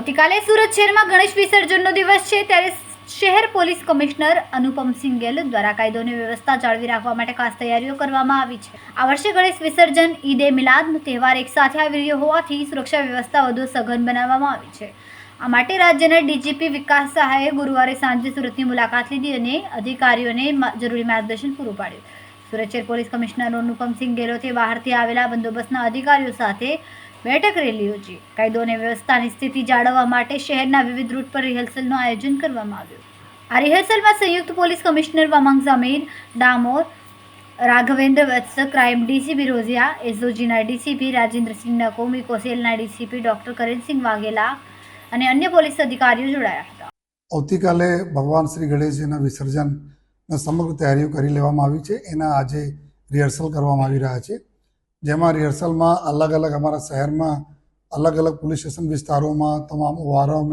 આવતીકાલે સુરત શહેરમાં ગણેશ વિસર્જનનો દિવસ છે, ત્યારે શહેર પોલીસ કમિશનર અનુપમસિંહ ગેહલોત દ્વારા કાયદોની વ્યવસ્થા જાળવી રાખવા માટે ખાસ તૈયારીઓ કરવામાં આવી છે. આ વર્ષે ગણેશ વિસર્જન, ઈદે મિલાદનો તહેવાર એકસાથે આવી રહ્યો હોવાથી સુરક્ષા વ્યવસ્થા વધુ સઘન બનાવવામાં આવી છે. આ માટે રાજ્યના ડીજીપી વિકાસ સહાયે ગુરુવારે સાંજે સુરતની મુલાકાત લીધી અને અધિકારીઓને જરૂરી માર્ગદર્શન પૂરું પાડ્યું. સુરત શહેર પોલીસ કમિશનર અનુપમસિંહ ગેહલોતે બહારથી આવેલા બંદોબસ્તના અધિકારીઓ સાથે બેઠક રેલી યોજી. કાયદો અને વ્યવસ્થાની સ્થિતિ જાળવવા માટે શહેરના વિવિધ રૂટ પર રિહર્સલનું આયોજન કરવામાં આવ્યું. આ રિહર્સલમાં સંયુક્ત પોલીસ કમિશનર વમંગ ઝમીર, ડામોર, રાઘવેન્દ્ર વત્સ ક્રાઇમ ડીસીપી રોઝિયા, એસઓજીના ડીસીપી રાજેન્દ્રસિંહ નકોમી કોસેલના ડીસીપી ડોક્ટર કરેનસિંહ વાઘેલા અને અન્ય પોલીસ અધિકારીઓ જોડાયા હતા. આવતીકાલે ભગવાન શ્રી ગણેશજીના વિસર્જન સમગ્ર તૈયારીઓ કરી લેવામાં આવી છે. એના આજે રિહર્સલ કરવામાં આવી રહ્યા છે. જેમાં રિહર્સલમાં અલગ અલગ અમારા શહેરમાં અલગ અલગ પોલીસ સ્ટેશન વિસ્તારોમાં તમામ ઓવારાઓ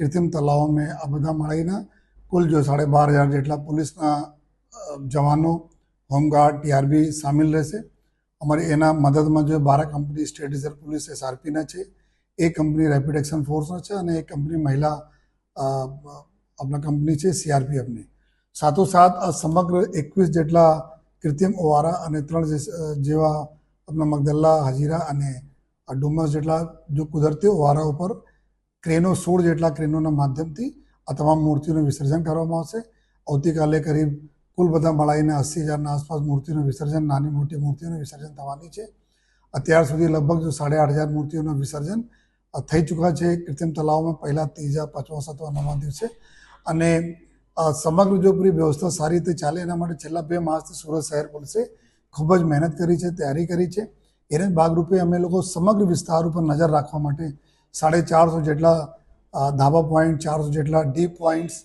કૃત્રિમ તલાવો આ બધા મળીને કુલ જો સાડે બાર હજાર જેટલા પોલીસના જવાનો, હોમગાર્ડ, ટીઆરબી સામેલ રહેશે. અમારી એના મદદમાં જો બાર કંપની સ્ટેટ રિઝર્વ પોલીસ એસઆરપીના છે એક કંપની રેપિડ એક્શન ફોર્સના છે અને એક કંપની મહિલા આપણા કંપની છે સીઆરપીએફની સાથોસાથ સમગ્ર એકવીસ જેટલા કૃત્રિમ ઓવારા અને ત્રણ જેવા આપણા મગદલ્લા, હાજીરા અને ડુમસ જેટલા જો કુદરતી વારા ઉપર ક્રેનો સોળ જેટલા ક્રેનોના માધ્યમથી આ તમામ મૂર્તિઓનું વિસર્જન કરવામાં આવશે. આવતીકાલે કરીબ કુલ બધા મળાઈને અસી હજારના આસપાસ મૂર્તિઓનું વિસર્જન, નાની મોટી મૂર્તિઓનું વિસર્જન થવાની છે. અત્યાર સુધી લગભગ જો સાડા આઠ હજાર મૂર્તિઓનું વિસર્જન થઈ ચૂક્યા છે. કૃત્રિમ તલાવમાં પહેલા ત્રીજા પાંચમા સાતમા નવમા દિવસે. અને સમગ્ર જો પૂરી વ્યવસ્થા સારી રીતે ચાલે એના માટે છેલ્લા બે માસથી સુરત શહેર પોલીસે ખૂબ જ મહેનત કરી છે, તૈયારી કરી છે. એને ભાગરૂપે અમે લોકો સમગ્ર વિસ્તાર ઉપર નજર રાખવા માટે સાડે ચારસો જેટલા ધાબા પોઈન્ટ ચારસો જેટલા ડીપ પોઈન્ટ્સ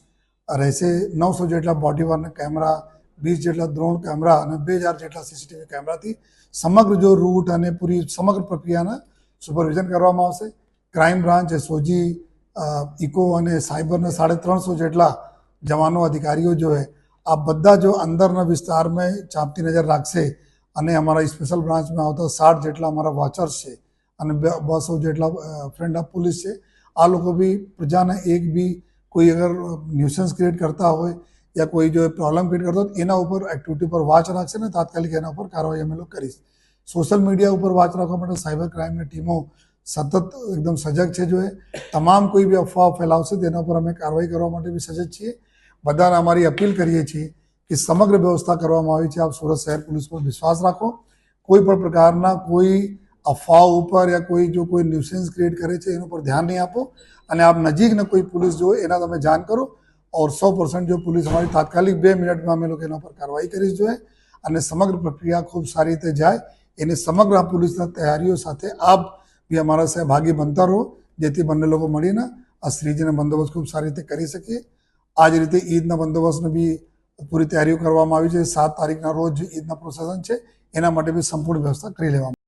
રહેશે, નવસો જેટલા બોડી વર્ન કેમેરા વીસ જેટલા દ્રોણ કેમેરા અને બે હજાર જેટલા સીસીટીવી કેમેરાથી સમગ્ર જો રૂટ અને પૂરી સમગ્ર પ્રક્રિયાના સુપરવિઝન કરવામાં આવશે. ક્રાઇમ બ્રાન્ચ એસઓજી ઇકો અને સાયબરના સાડે ત્રણસો જેટલા જવાનો અધિકારીઓ જો હે આ બધા જો અંદરના વિસ્તારમાં ચાંપતી નજર રાખશે અને અમારા સ્પેશિયલ બ્રાન્ચમાં આવતા સાઠ જેટલા અમારા વોચર્સ છે અને બસો જેટલા ફ્રેન્ડ ઓફ પોલીસ છે, આ લોકો બી પ્રજાને એક બી કોઈ અગર ન્યુસન્સ ક્રિએટ કરતા હોય યા કોઈ જો પ્રોબ્લેમ ક્રિએટ કરતો હોય એના ઉપર એક્ટિવિટી પર વોચ રાખશે ને તાત્કાલિક એના ઉપર કાર્યવાહી અમે લોકો કરીશ. સોશિયલ મીડિયા ઉપર વોચ રાખવા માટે સાયબર ક્રાઇમની ટીમો સતત એકદમ સજગ છે જો એ. તમામ કોઈ બી અફવા ફેલાવશે તેના ઉપર અમે કાર્યવાહી કરવા માટે બી સજગ છીએ. બધાને અમારી અપીલ કરીએ છીએ કે સમગ્ર વ્યવસ્થા કરવામાં આવી છે. આપ સુરત શહેર પોલીસ પર વિશ્વાસ રાખો. કોઈ પણ પ્રકારના કોઈ અફવાઓ ઉપર યા કોઈ જો કોઈ ન્યુસન્સ ક્રિએટ કરે છે, એના પર ધ્યાન નહીં આપો. અને આપ નજીકના કોઈ પોલીસ જો એના તમે જાણ કરો. ઓર સો પર્સન્ટ જો પોલીસ અમારી તાત્કાલિક બે મિનિટમાં અમે લોકો એના પર કાર્યવાહી કરી જોઈએ. અને સમગ્ર પ્રક્રિયા ખૂબ સારી રીતે જાય. એની સમગ્ર પોલીસના તૈયારીઓ સાથે આપ બી અમારા સહભાગી બનતા રહો, જેથી બંને લોકો મળીને આ શ્રીજીનો બંદોબસ્ત ખૂબ સારી રીતે કરી શકીએ. આ જ રીતે ઈદના બંદોબસ્તની બી પૂરી તૈયારીઓ કરવામાં આવી છે. સાત તારીખના રોજ ઈદના પ્રોસેસન છે. એના માટે બી સંપૂર્ણ વ્યવસ્થા કરી લેવામાં